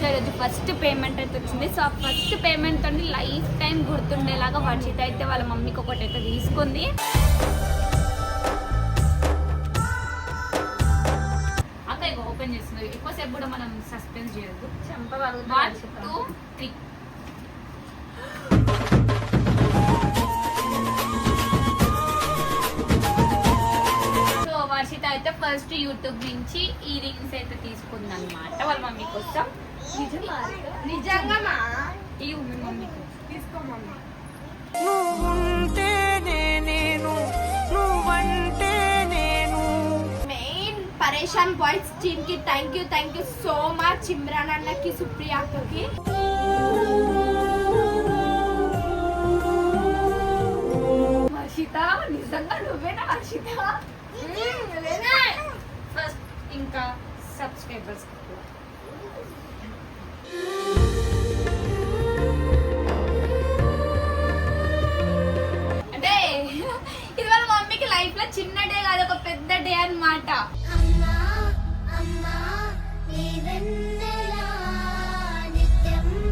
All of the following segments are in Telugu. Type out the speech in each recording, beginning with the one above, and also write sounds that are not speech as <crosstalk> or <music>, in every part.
సో ఈరోజు ఫస్ట్ పేమెంట్ అయితే వచ్చింది. సో ఆ ఫస్ట్ పేమెంట్ తోని లైఫ్ టైం గుర్తుండేలాగా వర్షిత అయితే వాళ్ళ మమ్మీకి ఒకటి అయితే తీసుకుంది. అక్క ఇక ఓపెన్ చేస్తున్నారు. ఎక్కువసేపు కూడా మనం సస్పెన్స్ చేయొద్దు. వన్ టూ త్రీ అయితే ఫస్ట్ యూట్యూబ్ నుంచి ఈ రింగ్స్ అయితే తీసుకుంది అనమాట వాళ్ళ మమ్మీ కోసం. నిజంగా ఇవి మీ మమ్మీకి తీసుకోమమ్మా నువ్వుంటేనే నేను నువ్వంటే నేను మెయిన్ పరేషాన్ బాయ్స్ టీమ్కి thank you thank you so much Imran అన్నకి సుప్రియ అక్కకి వర్షిత నిజంగా నువ్వేనా వర్షిత ఫస్ట్ ఇంకా సబ్స్క్రైబర్స్ లైఫ్లో చిన్న డే కాదు ఒక పెద్ద డే అన్నమాట.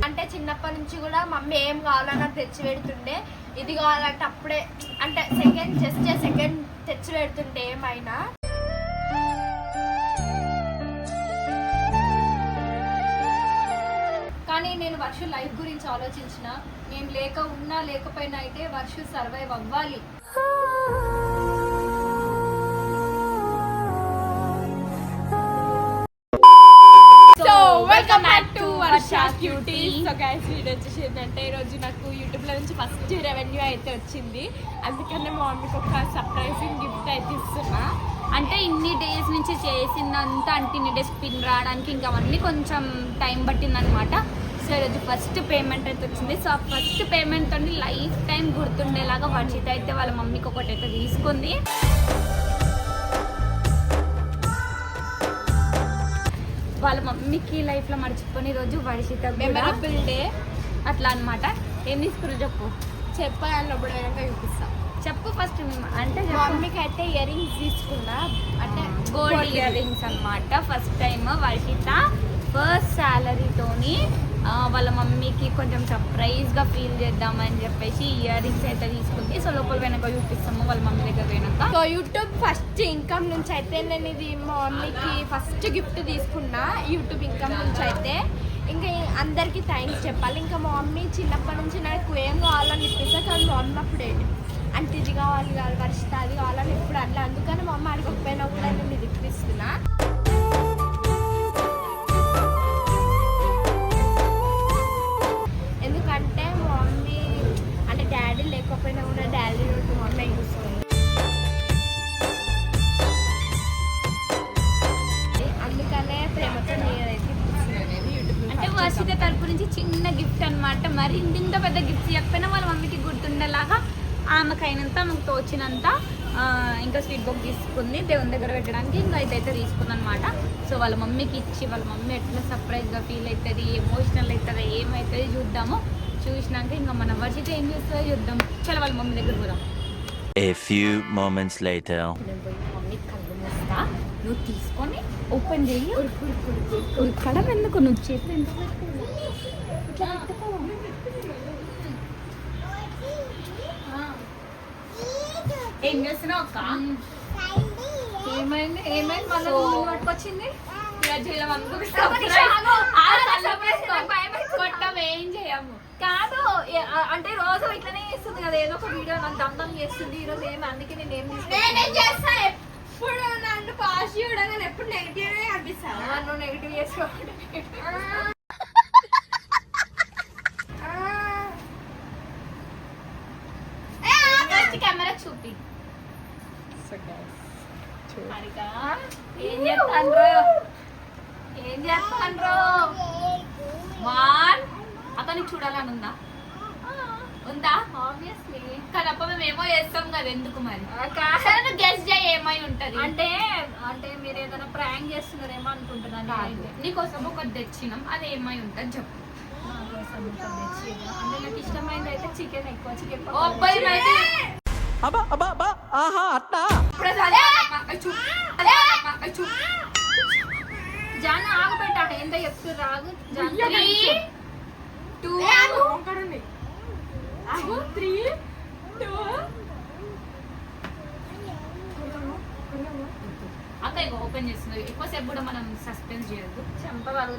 అంటే చిన్నప్పటి నుంచి కూడా మమ్మీ ఏం కావాలన్నా తెచ్చి పెడుతుండే. ఇది కావాలంటే అప్పుడే అంటే సెకండ్ జస్ట్ సెకండ్ తెచ్చి పెడుతుండే ఏమైనా. కానీ నేను వర్ష లైఫ్ గురించి ఆలోచించిన. నేను లేక ఉన్నా లేకపోయినా అయితే వర్ష సర్వైవ్ అవ్వాలి. Cutie Cutie. So guys video వచ్చేసి ఏంటంటే ఈరోజు నాకు యూట్యూబ్లో నుంచి ఫస్ట్ రెవెన్యూ అయితే వచ్చింది. అందుకనే మా మమ్మీకి ఒక సర్ప్రైజింగ్ గిఫ్ట్ అయితే ఇస్తున్నా. అంటే ఇన్ని డేస్ నుంచి చేసిందంతా అంటే ఇన్ని డేస్ పిన్ రావడానికి ఇంకా అవన్నీ కొంచెం టైం పట్టిందనమాట. సో ఈరోజు ఫస్ట్ పేమెంట్ అయితే వచ్చింది. సో ఆ ఫస్ట్ పేమెంట్ లైఫ్ టైం గుర్తుండేలాగా వర్షిత అయితే వాళ్ళ మమ్మీకి ఒకటి అయితే తీసుకుంది. వాళ్ళ మమ్మీకి లైఫ్లో మర్చిపోని రోజు వర్షిత మెమరబుల్ డే అట్లా అన్నమాట. ఏం తీసుకురు చెప్పు? చెప్పాలన్నప్పుడు చూపిస్తా. చెప్పు ఫస్ట్ అంటే మమ్మీకి అయితే ఇయర్ రింగ్స్ తీసుకున్నా. అంటే గోల్డ్ ఇయర్ రింగ్స్ అనమాట ఫస్ట్ టైం వర్షిత ఫస్ట్ శాలరీతోని వాళ్ళ మమ్మీకి కొంచెం సర్ప్రైజ్గా ఫీల్ చేద్దామని చెప్పేసి ఇయర్ రింగ్స్ అయితే తీసుకుంది. సో లోపల వెనక చూపిస్తాము వాళ్ళ మమ్మీ దగ్గర పోయినాక. సో యూట్యూబ్ ఫస్ట్ ఇన్కమ్ నుంచి అయితే నేను ఇది మా మమ్మీకి ఫస్ట్ గిఫ్ట్ తీసుకున్నా యూట్యూబ్ ఇన్కమ్ నుంచి అయితే. ఇంకా అందరికీ థ్యాంక్స్ చెప్పాలి. ఇంకా మా మమ్మీ చిన్నప్పటి నుంచి నాకు ఏం కావాలని ఇప్పిస్తే కానీ మా మమ్మీ అప్పుడే. అంటే ఇది కావాలి కావాలి పరిస్థితి అది కావాలని ఇప్పుడు అట్లా. అందుకని మా అమ్మ అడగకపోయినా కూడా నేను ఇది ఇప్పిస్తున్నా. తరపు నుంచి చిన్న గిఫ్ట్ అన్నమాట. మరి ఇంత పెద్ద గిఫ్ట్ చెప్పినా వాళ్ళ మమ్మీకి గుర్తుండేలాగా ఆమెకైనంత ఆమెకు తోచినంత ఇంకా స్వీట్ బాక్స్ తీసుకుంది. దేవుని దగ్గర పెట్టడానికి ఇంకా ఇదైతే తీసుకుంది అనమాట సో వాళ్ళ మమ్మీకి ఇచ్చి వాళ్ళ మమ్మీ ఎట్లా సర్ప్రైజ్గా ఫీల్ అవుతుంది ఎమోషనల్ అవుతుంది ఏమవుతుంది చూద్దాము. చూసినాక ఇంకా మన వర్షిత ఏం చేస్తుందో చూద్దాం. చాలా వాళ్ళ మమ్మీ దగ్గర పోదాం. A few moments later. నువ్వు తీసుకొని ఓపెన్ చేయి ఉడకడం ఎందుకు నువ్వు చేతి ఎందుకు ఇట్లా పెట్టుకో. ఏం చేస్తున్నావు అక్క? ఏమైంది? ఏమైంది? మళ్ళీ పట్టుకొచ్చింది? కాదు అంటే రోజు ఇట్లనే చేస్తుంది కదా ఏదో ఒక వీడియో నాకు దమ్దం చేస్తుంది ఈ రోజు ఏమి అందుకే నేను ఏం చేస్తా? ఎప్పుడు నన్ను పాజిటివ్ ఎప్పుడు నెగిటివ్ అనిపిస్తాను నువ్వు నెగిటివ్ చేసుకోవాలి ఫస్ట్ కెమెరా చూపి హరిక, ఏం చేస్తాండ్రు ఏం చేస్తాండ్రు వన్ అతనికి చూడాలని ఉందా ఉందా ఆబ్వియస్లీ కానీ అప్ప మేము ఏమో చేస్తాం కదా ఎందుకు మరి? గెస్ట్ చేయి ఏమై ఉంటది? అంటే అంటే మీరు ఏదైనా ప్రాంక్ చేస్తున్నారేమో అనుకుంటున్నాను నేనైతే. నీకోసం ఒకటి తెచ్చినాం అది ఏమై ఉంటుంది చెప్పు. నా కోసం ఒక తెచ్చిర్రా. అంటే నాకు ఇష్టమైనది అయితే చికెన్ ఎక్కువ చికెన్ ఓ అబ్బాయి అయితే అబ్బా అబ్బా అబ్బా ఆహా అట్టా? ఇప్పుడే. జాను ఎంత ఆగు. త్రీ టూ త్రీ టూ అక్క ఇక ఓపెన్ చేస్తుంది ఎక్కువసేపు కూడా మనం సస్పెన్స్ చేయొద్దు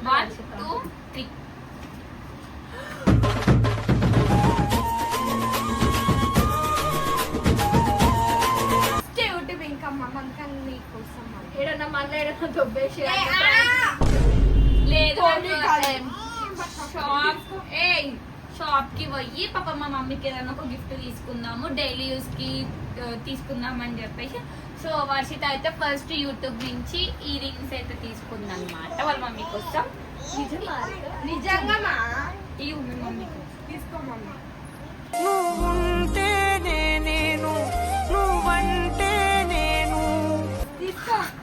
వన్ టూ త్రీ లేదు. షాప్ ఏ షాప్కి పోయి పాప మా మమ్మీకి ఏదైనా ఒక గిఫ్ట్ తీసుకుందాము డైలీ యూస్కి ఆ, తీసుకుందాం అని చెప్పేసి. సో వర్షిత అయితే ఫస్ట్ యూట్యూబ్ నుంచి ఈ రింగ్స్ అయితే తీసుకుంది అనమాట వాళ్ళ మమ్మీ కోసం. నిజంగా మా ఇవి మీ మమ్మీకి తీసుకోమమ్మా.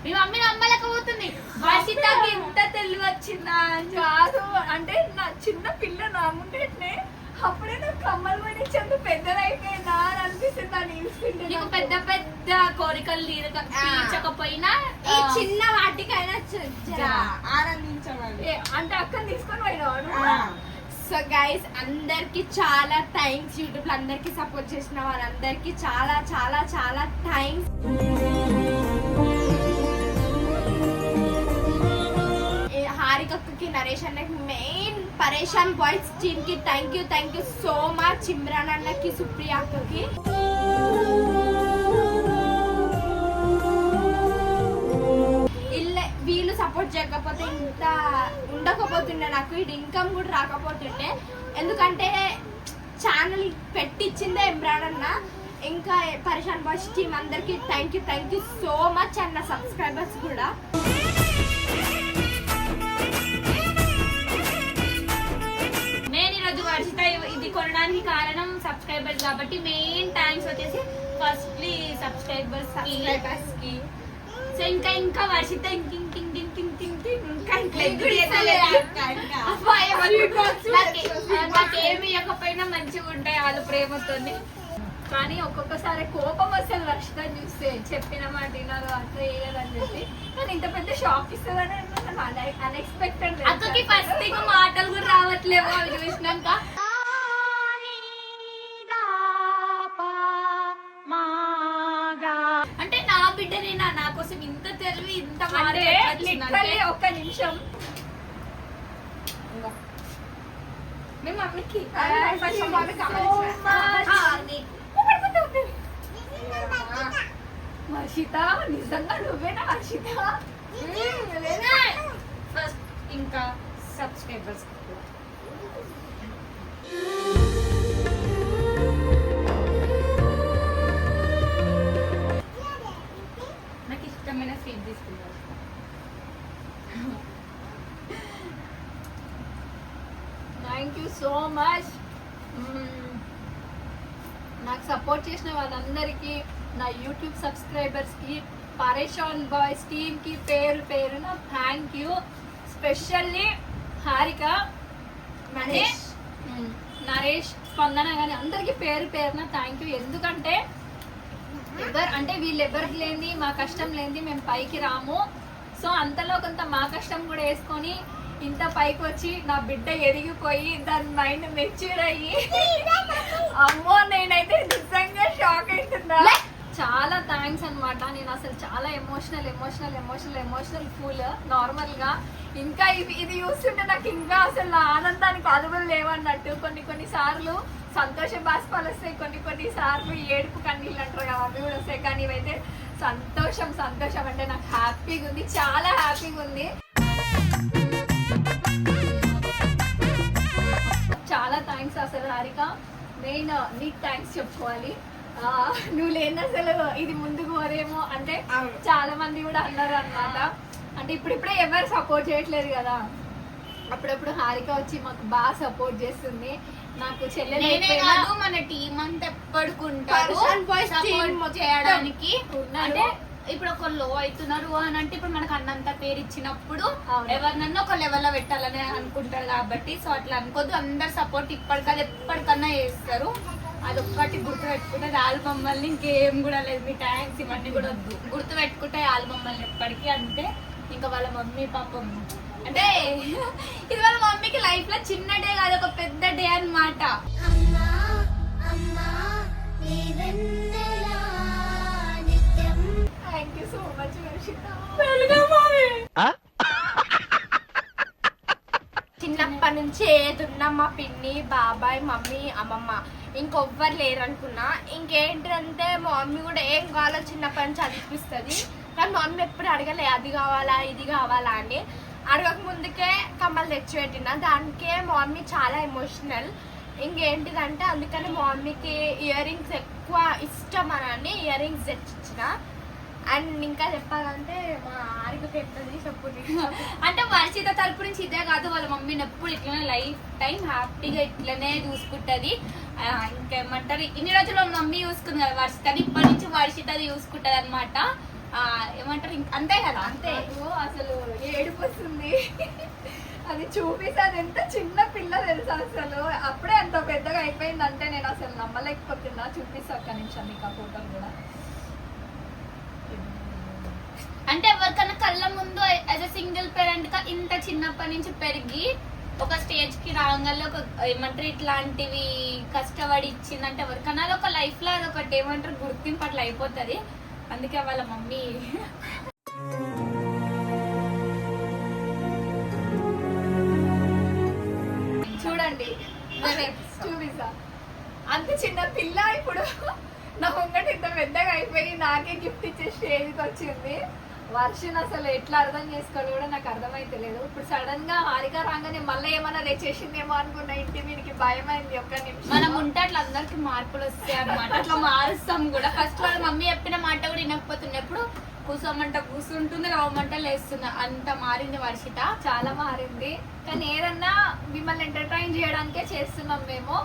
మీ మమ్మీ నమ్మలేకపోతుంది. వర్షితకి ఇంత తెలివి వచ్చిందా. కాదు అంటే నా చిన్న పిల్ల నా ముందే అప్పుడే నాకు కమ్మలు పడించేంత పెద్దదైపోయినా అని అనిపిస్తుంది దాన్ని చూస్తుంటే నీకు. పెద్ద పెద్ద కోరికలు తీరక. తీర్చకపోయినా ఈ చిన్న వాటికైనా. ఆనందించమని అంటే అక్కని తీసుకొని పోయినావు సో గైస్ అందరికి చాలా థ్యాంక్స్ యూట్యూబ్ అందరికి సపోర్ట్ చేసిన వాళ్ళందరికీ చాలా చాలా చాలా థ్యాంక్స్ హారికకి నరేష్ అన్నకి మెయిన్ పరేషాన్ బాయ్స్ టీమ్కి thank you thank you so much Imran అన్నకి సుప్రియ అక్కకి. ఇల్లే వీళ్ళు సపోర్ట్ చేయకపోతే ఇంత ఉండకపోతుండే నాకు ఇటు ఇన్కమ్ కూడా రాకపోతుండే. ఎందుకంటే ఛానల్ పెట్టించిందే ఇమ్రాన్ అన్న. ఇంకా పరిశాన్ బాయ్స్ టీం అందరికీ thank you thank you so much అన్న సబ్స్క్రైబర్స్ కూడా. కొనడానికి కారణం సబ్స్క్రైబర్స్ కాబట్టి మెయిన్ థ్యాంక్స్ వచ్చేసి ఫస్ట్లీ సబ్స్క్రైబర్స్ సబ్స్క్రైబర్స్కి సో ఇంకా ఇంకా వర్షిత ఇంక ఇంక ఇంక ఇంక ఇంక ఇంక నాకేమి ఇవ్వకపోయినా మంచిగా ఉంటాయి వాళ్ళు ప్రేమతోని కానీ ఒక్కొక్కసారి కోపం వస్తుంది వర్షిత చూస్తే చెప్పిన మాట వినారు అట్లా వేయదని చెప్పి కానీ ఇంత పెద్ద షాక్ ఇస్తుందని అన్ఎక్స్పెక్టెడ్ అక్కకి ఫస్ట్ మాటలు కూడా రావట్లేవు అవి చూసినాక లిటరల్లీ ఒక్క నిమిషం. మీ మమ్మీకి. వర్షిత నిజంగా నువ్వేనా వర్షిత ఫస్ట్ ఇంకా సబ్స్క్రైబర్స్. వాళ్ళందరికీ నా యూట్యూబ్ సబ్స్క్రైబర్స్కి పరేషాన్ బాయ్స్ టీమ్కి పేరు పేరున thank you specially Harika Naresh. Naresh Spandana కానీ అందరికీ పేరు పేరున థ్యాంక్ యూ ఎందుకంటే ఎవరు అంటే వీళ్ళు ఎవరికి లేని మా కష్టం లేనిది మేము పైకి రాము. సో అంతలో కొంత మా కష్టం కూడా వేసుకొని ఇంత పైకి వచ్చి నా బిడ్డ ఎదిగిపోయి దాని మైండ్ మెచ్యూర్ అయ్యి అమ్మో నేనైతే నిజంగా షాక్ అవుతుందా చాలా థ్యాంక్స్ అన్నమాట. నేను అసలు చాలా emotional emotional emotional emotional full నార్మల్గా. ఇంకా ఇది ఇది చూస్తుంటే నాకు ఇంకా అసలు నా ఆనందానికి అదుపులు లేవన్నట్టు. కొన్ని కొన్ని సార్లు సంతోష బాష్పాలు వస్తాయి. కొన్ని కొన్ని సార్లు ఏడుపు కన్నీళ్ళు అంటారు కదా అవి కూడా వస్తాయి. కానీ ఇవైతే సంతోషం సంతోషం అంటే నాకు హ్యాపీగా ఉంది. చాలా హ్యాపీగా ఉంది. చాలా థ్యాంక్స్ అసలు హారిక. మెయిన్ నీకు థ్యాంక్స్ చెప్పుకోవాలి. నువ్వు లేని అసలు ఇది ముందుకు పోదేమో అంటే. చాలా మంది కూడా అన్నారు అన్నమాట అంటే ఇప్పుడిప్పుడే ఎవరు సపోర్ట్ చేయట్లేదు కదా అప్పుడప్పుడు హారిక వచ్చి మాకు బాగా సపోర్ట్ చేస్తుంది నాకు చెల్లెలు మన టీం అంతా ఎప్పటికుంటారు సపోర్ట్ చేయడానికి. అంటే ఇప్పుడు ఒక లో అవుతున్నారు అని అంటే ఇప్పుడు మనకు అన్నంత పేరు ఇచ్చినప్పుడు. ఎవరినన్నా ఒక లెవెల్లో పెట్టాలని అనుకుంటారు కాబట్టి సో అట్లా అనుకోద్దు అందరు సపోర్ట్ ఇప్పటికది ఎప్పటికన్నా చేస్తారు అదొక్కటి గుర్తు పెట్టుకుంటే రాళ్ళు మమ్మల్ని ఇంకేం కూడా లేదు. మీ ట్యాంక్స్ ఇవన్నీ కూడా వద్దు. గుర్తు పెట్టుకుంటే రాళ్ళు మమ్మల్ని ఎప్పటికీ అంతే. ఇంకా వాళ్ళ మమ్మీ పాపం. అంటే ఇది వాళ్ళ మమ్మీకి లైఫ్లో చిన్న డే కాదు ఒక పెద్ద డే అన్నమాట. అమ్మా అమ్మా నీవెన్నెలా నిత్యం? Thank you so much Varshitha చిన్నప్పటి నుంచి ఏదున్నా మా పిన్ని బాబాయ్ మమ్మీ అమ్మమ్మ. ఇంకొవ్వరు లేరు అనుకున్నా ఇంకేంటిదంటే మా మమ్మీ కూడా ఏం కావాలో చిన్నప్పటి నుంచి చదివిస్తుంది కానీ మా మమ్మీ ఎప్పుడు అడగలే అది కావాలా ఇది కావాలా అని. అడగక ముందుకే కమ్మలు తెచ్చిపెట్టిన దానికే మా మమ్మీ చాలా ఎమోషనల్ ఇంకేంటిదంటే అందుకని మా మమ్మీకి ఇయర్ రింగ్స్ ఎక్కువ ఇష్టం అని ఇయర్ రింగ్స్ తెచ్చిచ్చిన. అండ్ ఇంకా చెప్పాలంటే మా ఆరిక పెద్దది చెప్పుని అంటే వర్షిత తరపు నుంచి ఇదే కాదు వాళ్ళ మమ్మీని ఎప్పుడు ఇట్లనే లైఫ్ టైం హ్యాపీగా ఇట్లనే చూసుకుంటది. ఇంకేమంటారు? ఇన్ని రోజులు మమ్మీ చూసుకుంది కదా వర్షితని ఇప్పటి నుంచి వర్షితది చూసుకుంటది అనమాట ఏమంటారు? ఇంక- అంతే కదా? అంతే. అసలు ఏడుపు వస్తుంది. అది చూపిస్తే అది ఎంత చిన్న పిల్ల తెలుసు అసలు? అప్పుడే అంత పెద్దగా అయిపోయిందంటే నేను అసలు నమ్మలేకపోతున్నా. చూపిస్తా ఒక్క నిమిషం మీకు ఆ ఫోటోలు కూడా. అంటే ఎవరికైనా కళ్ళ ముందు యాజ్ అ సింగిల్ పేరెంట్గా ఇంత చిన్నప్పటి నుంచి పెరిగి ఒక స్టేజ్కి రాగానే ఒక ఏమంటారు ఇట్లాంటివి కష్టపడి ఇచ్చిందంటే ఎవరికైనా అది ఒక లైఫ్లో అది ఒకటి ఏమంటారు గుర్తింపు అట్లా అయిపోతుంది. అందుకే వాళ్ళ మమ్మీ చూడండి చూపిస్తా. అంత చిన్న పిల్ల ఇప్పుడు నా ముంగట ఇంత పెద్దగా అయిపోయి నాకే గిఫ్ట్ ఇచ్చే స్టేజ్కి వచ్చింది వర్షం అసలు ఎట్లా అర్థం చేసుకోవాలి కూడా నాకు అర్థమైతే లేదు ఇప్పుడు సడన్గా హారిక రాగానే మళ్ళీ ఏమన్నా తెచ్చేసిందేమో అనుకున్న ఇంటి మీదకి భయం అయింది ఒక్క నిమిషం. మనం ఉంటే అట్లా అందరికి మార్పులు వస్తాయి అన్నమాట. అట్లా మారుస్తాం కూడా. ఫస్ట్ వాళ్ళ మమ్మీ చెప్పిన మాట కూడా వినకపోతుండే ఎప్పుడు కూసోమంట కూర్చుంటుంది రవ్వమంట లేస్తుంది. అంత మారింది వర్షిత. చాలా మారింది. కానీ ఏదన్నా మిమ్మల్ని ఎంటర్టైన్ చేయడానికే చేస్తున్నాం మేము.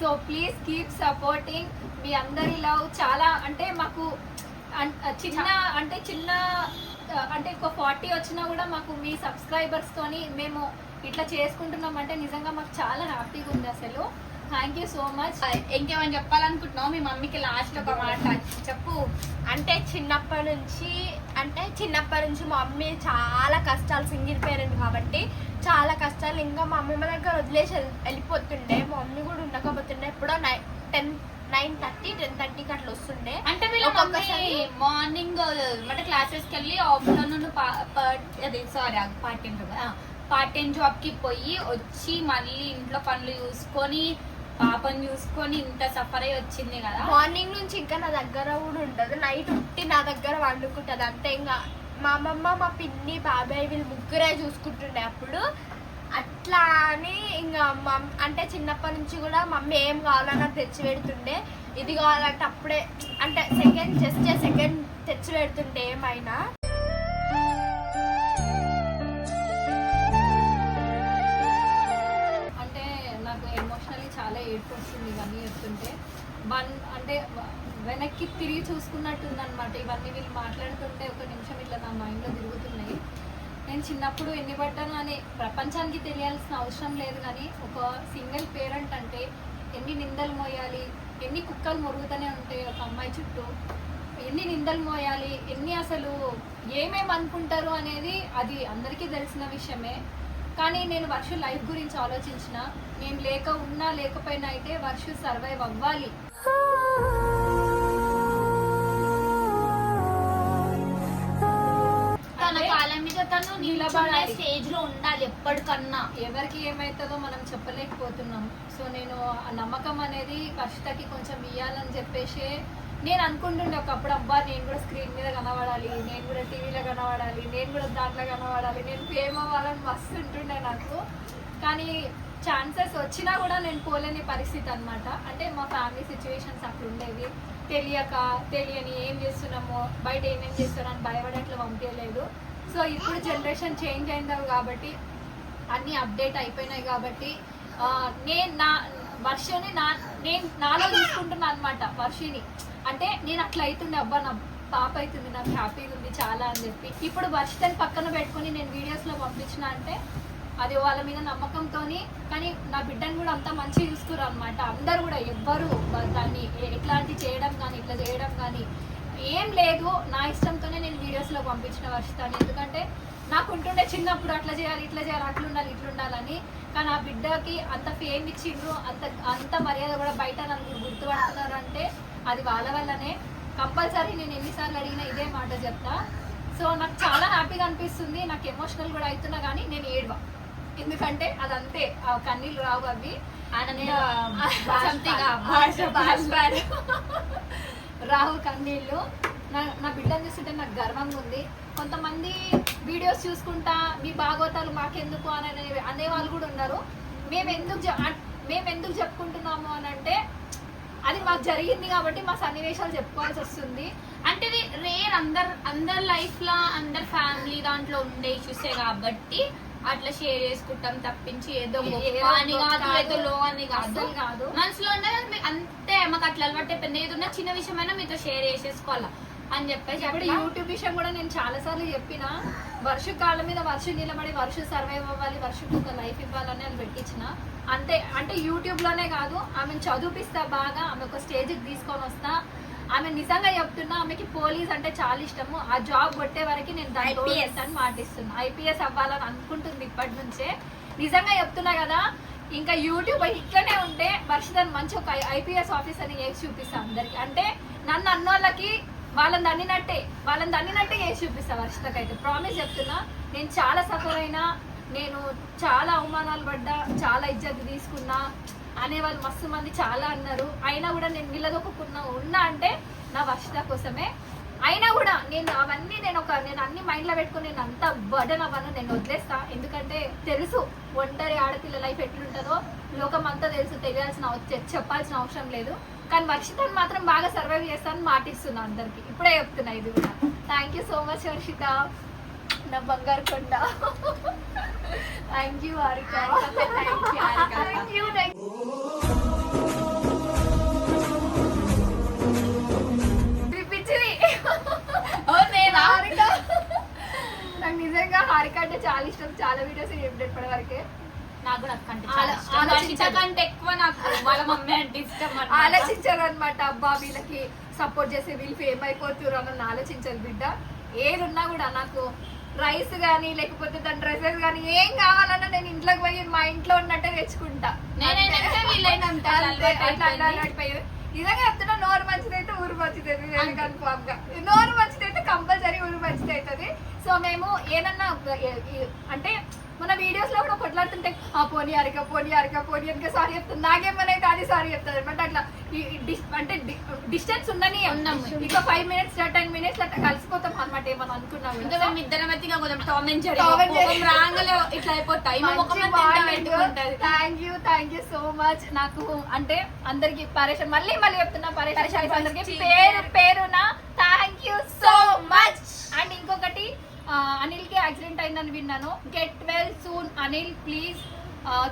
సో ప్లీజ్ కీప్ సపోర్టింగ్ మీ అందరి లవ్ చాలా అంటే మాకు చిన్న అంటే చిన్న అంటే ఒక ఫార్టీ వచ్చినా కూడా మాకు మీ సబ్స్క్రైబర్స్ తోని మేము ఇట్లా చేసుకుంటున్నాం అంటే నిజంగా మాకు చాలా హ్యాపీగా ఉంది అసలు. థ్యాంక్ యూ సో మచ్ ఇంకేమైనా చెప్పాలనుకుంటున్నావు? మీ మమ్మీకి లాస్ట్ ఒక మాట చెప్పు. అంటే చిన్నప్పటి నుంచి అంటే చిన్నప్పటి నుంచి మా మమ్మీ చాలా కష్టాలు సింగిల్ పేరెంట్ కాబట్టి చాలా కష్టాలు. ఇంకా మా అమ్మమ్మ దగ్గర వదిలేసి వెళ్ళి- వెళ్ళిపోతుండే. మా మమ్మీ కూడా ఉండకపోతుండే. ఎప్పుడో nine ten nine thirty ten థర్టీకి అట్లా వస్తుండే. అంటే ఒక్కొక్కసారి- మార్నింగ్ అంటే క్లాసెస్కి వెళ్ళి ఆఫ్టర్నూన్ అదే sorry part time part time జాబ్కి పోయి వచ్చి మళ్ళీ ఇంట్లో పనులు చూసుకొని పాపని చూసుకొని ఇంత సఫర్ అయి వచ్చింది కదా. మార్నింగ్ నుంచి ఇంకా నా దగ్గర కూడా ఉండదు. నైట్ ఉట్టి నా దగ్గర వండుకుంటుంది. అంతే ఇంకా మా అమ్మమ్మ మా పిన్ని బాబాయ్ వీళ్ళు ముగ్గురే చూసుకుంటుండే అప్పుడు. అట్లా అని ఇంకా మమ్ అంటే చిన్నప్పటి నుంచి కూడా మమ్మీ ఏం కావాలన్నా తెచ్చి పెడుతుండే. ఇది కావాలంటే అప్పుడే అంటే సెకండ్ జస్ట్ సెకండ్ తెచ్చి పెడుతుండే ఏమైనా. అంటే నాకు ఎమోషనల్లీ చాలా ఏడుపు వస్తుంది ఇవన్నీ చెప్తుంటే. వన్ అంటే వెనక్కి తిరిగి చూసుకున్నట్టుంది అనమాట ఇవన్నీ వీళ్ళు మాట్లాడుతుంటే ఒక నిమిషం ఇట్లా నా మైండ్లో తిరుగుతుంది. నేను చిన్నప్పుడు ఎన్ని పడ్డాను అని ప్రపంచానికి తెలియాల్సిన అవసరం లేదు కానీ ఒక సింగిల్ పేరెంట్ అంటే ఎన్ని నిందలు మోయాలి ఎన్ని కుక్కలు మొరుగుతూనే ఉంటాయి ఒక అమ్మాయి చుట్టూ ఎన్ని నిందలు మోయాలి ఎన్ని అసలు ఏమేమి అనుకుంటారు అనేది అది అందరికీ తెలిసిన విషయమే. కానీ నేను వర్షు లైఫ్ గురించి ఆలోచించిన నేను లేక ఉన్నా లేకపోయినా అయితే వర్షు సర్వైవ్ అవ్వాలి. <laughs> మీద తను నిలబడే. స్టేజ్లో ఉండాలి ఎప్పటికన్నా. ఎవరికి ఏమవుతుందో మనం చెప్పలేకపోతున్నాం. సో నేను ఆ నమ్మకం అనేది వర్షితకి కొంచెం ఇవ్వాలని చెప్పేసి నేను అనుకుంటుండే ఒకప్పుడు అబ్బా నేను కూడా స్క్రీన్ మీద కనబడాలి నేను కూడా టీవీలో కనబడాలి నేను కూడా దాంట్లో కనబడాలి నేను ఫేమ్ అవ్వాలని మస్తు ఉంటుండే నాకు. కానీ ఛాన్సెస్ వచ్చినా కూడా నేను పోలేని పరిస్థితి అన్నమాట. అంటే మా ఫ్యామిలీ సిచ్యువేషన్స్ అక్కడ ఉండేవి. తెలియక తెలియని ఏం చేస్తున్నామో బయట ఏమేం చేస్తున్నాం అని భయపడి అట్లా పంపించలేదు సో ఇప్పుడు జనరేషన్ చేంజ్ అయింది కాబట్టి అన్నీ అప్డేట్ అయిపోయినాయి కాబట్టి నేను నా వర్షని నా నేను నాలో తీసుకుంటున్నా అనమాట వర్షిని అంటే నేను అట్లా అవుతుండే అబ్బా నా పాప అవుతుంది నాకు హ్యాపీగా ఉంది చాలా అని చెప్పి. ఇప్పుడు వర్షితని పక్కన పెట్టుకొని నేను వీడియోస్లో పంపించిన అంటే అది వాళ్ళ మీద నమ్మకంతోని కానీ నా బిడ్డని కూడా అంతా మంచిగా చూసుకురు అనమాట అందరు కూడా ఎవ్వరు దాన్ని ఎట్లాంటి చేయడం కానీ ఇట్లా చేయడం కానీ ఏం లేదు. నా ఇష్టంతోనే వీడియోస్లో పంపించిన వర్షితాన్ని ఎందుకంటే నాకు ఉంటుండే చిన్నప్పుడు అట్లా చేయాలి ఇట్లా చేయాలి అట్లా ఉండాలి ఇట్లా ఉండాలని కానీ ఆ బిడ్డకి అంత ఫేమ్ ఇచ్చిండ్రు అంత అంత మర్యాద కూడా బయట నన్ను గుర్తుపడుతున్నారు అంటే అది వాళ్ళ వల్లనే. కంపల్సరీ నేను ఎన్నిసార్లు అడిగినా ఇదే మాట చెప్తా. సో నాకు చాలా హ్యాపీగా అనిపిస్తుంది నాకు ఎమోషనల్ కూడా అవుతున్నా కానీ నేను ఏడవ. ఎందుకంటే అదంతే ఆ కన్నీళ్ళు రావు అవి. భాష. రాహు కన్నీళ్ళు. నా నా బిడ్డను చూస్తుంటే నాకు గర్వంగా ఉంది. కొంతమంది వీడియోస్ చూసుకుంటా మీ భాగవతాలు మాకెందుకు అని అనే- అనేవాళ్ళు కూడా ఉన్నారు. మేము ఎందుకు మేము ఎందుకు చెప్పుకుంటున్నాము అని అంటే అది మాకు జరిగింది కాబట్టి మా సన్నివేశాలు చెప్పుకోవాల్సి వస్తుంది. అంటే ఇది రేర్ అందరు అందరి లైఫ్లో అందరి ఫ్యామిలీ దాంట్లో ఉండే ఇష్యూసే కాబట్టి అట్లా షేర్ చేసుకుంటాం తప్పించి ఏదో అని కాదు. ఏదో లో అని కాదు. కాదు. మనసులో ఉండేది అంతే మాకు అట్లా అలవాటు అయిపోయింది ఏదన్నా చిన్న విషయమైనా మీతో షేర్ చేసేసుకోవాలా. అని చెప్పేసి ఇప్పుడు యూట్యూబ్ విషయం కూడా నేను చాలా సార్లు చెప్పిన. వర్ష కాళ్ళ మీద వర్ష నిలబడి వర్ష సర్వైవ్ అవ్వాలి వర్షకు ఒక లైఫ్ ఇవ్వాలని అది పెట్టించిన. అంతే అంటే యూట్యూబ్లోనే కాదు ఆమెను చదివిపిస్తా బాగా ఆమె ఒక స్టేజ్కి తీసుకొని వస్తా. ఆమె నిజంగా చెప్తున్నా ఆమెకి పోలీస్ అంటే చాలా ఇష్టము. ఆ జాబ్ కొట్టే వరకు నేను IPS. అని మాటిస్తున్నా. ఐపీఎస్ అవ్వాలని అనుకుంటుంది ఇప్పటి నుంచే నిజంగా చెప్తున్నా కదా ఇంకా యూట్యూబ్ ఇట్లనే ఉంటే వర్షితన్ మంచి ఒక ఐపీఎస్ ఆఫీసర్ని చేసి చూపిస్తా అందరికి. అంటే నన్ను అన్నోళ్ళకి వాళ్ళని దండినట్టే వాళ్ళని దన్నినట్టే చేసి చూపిస్తా వర్షితకైతే ప్రామిస్ చెప్తున్నా నేను చాలా సఫర్ అయినా నేను చాలా అవమానాలు పడ్డా చాలా ఇజ్జత్ తీసుకున్నా అనేవాళ్ళు మస్తు మంది చాలా అన్నారు. అయినా కూడా నేను నిలదొక్కున్నా ఉన్నా అంటే నా వర్షిత కోసమే. అయినా కూడా నేను అవన్నీ నేను ఒక నేను అన్ని మైండ్లో పెట్టుకుని నేను అంత బర్డన్ అవ్వను నేను వదిలేస్తా. ఎందుకంటే తెలుసు ఒంటరి ఆడపిల్ల లైఫ్ ఎట్లుంటుందో లోకం అంతా తెలుసు తెలియాల్సిన చెప్పాల్సిన అవసరం లేదు. కానీ వర్షితను మాత్రం బాగా సర్వైవ్ చేస్తాను మాటిస్తున్నా అందరికి. ఇప్పుడే చెప్తున్నా ఇది కూడా. Thank you so much Harshitha. నా బంగారు కొండ. Thank you Harika. Thank you thank నేను? హారిక నాకు నిజంగా హారిక అంటే చాలా ఇష్టం. చాలా వీడియోస్ చెప్పిన వరకే నాకు కూడా అక్క అంటే ఎక్కువ నాకు వాళ్ళ మమ్మీ అంటే ఇష్టం. ఆలోచించారు అనమాట అబ్బా వీళ్ళకి సపోర్ట్ చేసే వీళ్ళు ఫేమ్ అయిపోతున్నారు అని ఆలోచించారు బిడ్డ. ఏది ఉన్నా కూడా నాకు రైస్ కానీ లేకపోతే దాని డ్రెస్సెస్ కానీ ఏం కావాలన్నా నేను ఇంట్లోకి పోయి మా ఇంట్లో ఉన్నట్టే తెచ్చుకుంటా. నిజంగా చెప్తున్నా నోరు మంచిది అయితే ఊరు మంచిది కన్ఫామ్గా. నోరు మంచిది అయితే కంపల్సరీ ఊరు మంచిది అవుతుంది సో మేము ఏదన్నా అంటే మన వీడియోస్లో కూడా కొట్లాడుతుంటే ఆ పోనీ అరిక పోనీ అరిక పోనీ అరిక సారీ చెప్తుంది. నాకేమన్నా అయితే అది సారీ చెప్తుంది. అనమాట అట్లా అంటే డిస్టెన్స్ ఉండని ఉన్నాము. ఇంకా ఫైవ్ మినిట్స్ టెన్ మినిట్స్ అట్లా కలిసిపోతాం అనమాట ఏమన్నా అనుకున్నా ఇంకా మేము ఇద్దరం అయితే కొంచెం టామ్ అండ్ జెర్రీ. ఇట్లా అయిపోతాయి. Thank you thank you so much నాకు అంటే అందరికి పరేషాన్ మళ్ళీ మళ్ళీ చెప్తున్నా పరేషాన్. అందరికి పేరు పేరున thank you so much and ఇంకొకటి అనిల్కి యాక్సిడెంట్ అయిందని విన్నాను. Get well soon Anil please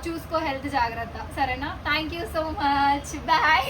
చూసుకో హెల్త్ జాగ్రత్త. సరేనా? Thank you so much bye